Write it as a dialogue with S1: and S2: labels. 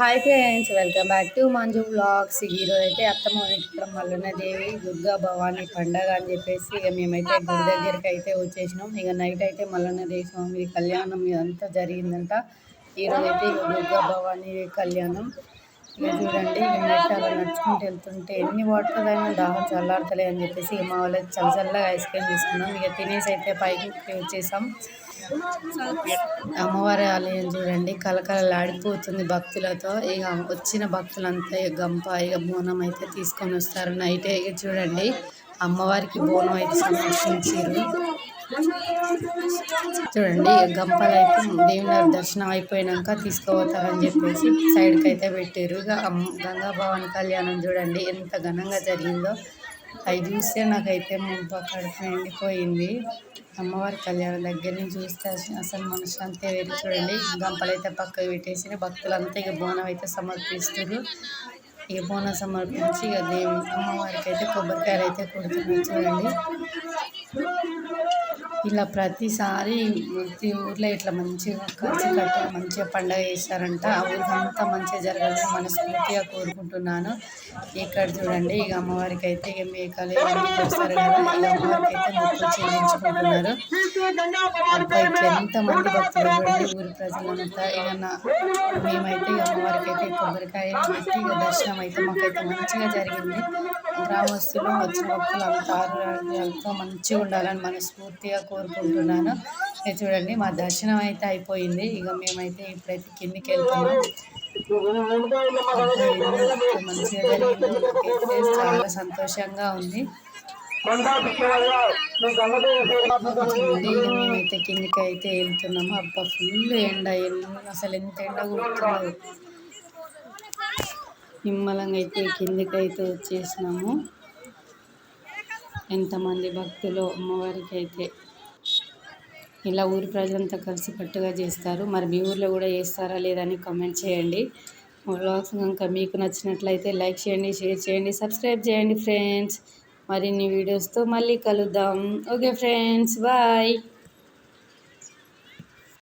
S1: Hi friends welcome back to Manju vlogs ఈరోజు అయితే అత్తమ్మ ఇక్కడ మల్లన్నదేవి దుర్గా భవాని పండగ అని చెప్పేసి ఇక మేమైతే గుడి దగ్గరికి అయితే వచ్చేసినాం. ఇక నైట్ అయితే మల్లన్నదేవి స్వామి కళ్యాణం ఇదంతా జరిగిందంట. ఈరోజు అయితే దుర్గా భవాని కళ్యాణం. ఇక చూడండి ఇక అలా నడుచుకుంటూ వెళ్తుంటే ఎన్ని వాటర్ అయినా దాహం చల్లారతలే అని చెప్పేసి మా వాళ్ళకి చల్ల చల్లగా ఐస్ క్రీమ్ తీసుకున్నాం. ఇక తినేసి అయితే పైకి వచ్చేసాం. అమ్మవారి ఆలయం చూడండి. కలకలలాడిపోతుంది భక్తులతో. ఇక వచ్చిన భక్తులంతా ఇక గంప ఇక బోనం అయితే తీసుకొని వస్తారు. నైట్ ఇక చూడండి. అమ్మవారికి బోనం అయితే సమర్పించారు చూడండి గంపలు అయితే దేవుని దర్శనం అయిపోయినాక తీసుకుపోతారని చెప్పేసి సైడ్కి అయితే పెట్టారు ఇక గంగా భవన్ కళ్యాణం చూడండి ఎంత ఘనంగా జరిగిందో. అవి చూస్తే నాకైతే ముందు కడుపు ఎండిపోయింది. అమ్మవారి కళ్యాణం దగ్గర నుంచి చూస్తే అసలు మనశ్శాంతి వెళ్ళి చూడండి. గంపలు అయితే పక్కకు పెట్టేసి భక్తులంతా ఇక బోనం అయితే సమర్పిస్తారు ఇక బోనం సమర్పించి ఇక దేవి అమ్మవారికి అయితే కొబ్బరికాయలు అయితే కొడుతున్నారు చూడండి. ఇలా ప్రతిసారి ప్రతి ఊర్లో ఇట్లా మంచిగా కలిసి కట్టి మంచిగా పండగ చేస్తారంట ఆ ఊరికంతా మంచిగా జరగాలని మనస్ఫూర్తిగా కోరుకుంటున్నాను. ఇక్కడ చూడండి ఇక అమ్మవారికి అయితే ఇక మేకలు వస్తారు చేస్తారు కదా ఇక అమ్మవారికి అయితే మొక్కులు చెల్లించుకుంటున్నారు. ఎంతమంది భక్తులు ఊరి ప్రజలంతా. ఇక నా మేమైతే ఇక అమ్మవారికి అయితే కొబ్బరికాయ పెట్టి ఇక దర్శనం అయితే మాకైతే మంచిగా జరిగింది. గ్రామస్తులు వచ్చిన భక్తులు అంతా ఆరోగ్యాలతో మంచిగా ఉండాలని మనస్ఫూర్తిగా కోరుకుంటున్నాను. చూడండి మా దర్శనం అయితే అయిపోయింది. ఇక మేమైతే ఇప్పుడైతే కిందికి వెళ్తున్నాం. మంచిగా జరిగింది. చాలా సంతోషంగా ఉంది. మేమైతే కిందికి అయితే వెళ్తున్నాము. అబ్బా ఫుల్ ఎండ. అసలు ఎంత ఎండ కొడుతుందో. నిమ్మలంగా అయితే కిందికి అయితే వచ్చేసినాము. ఎంతమంది భక్తులు అమ్మవారికి అయితే ఇలా ఊరి ప్రజలంతా కలిసి కట్టుగా చేస్తారు. మరి మీ ఊర్లో కూడా చేస్తారా లేదని కామెంట్ చేయండి. వ్లాగ్స్ కనుక మీకు నచ్చినట్లయితే లైక్ చేయండి షేర్ చేయండి సబ్స్క్రైబ్ చేయండి ఫ్రెండ్స్ మరిన్ని వీడియోస్తో మళ్ళీ కలుద్దాం. Okay friends bye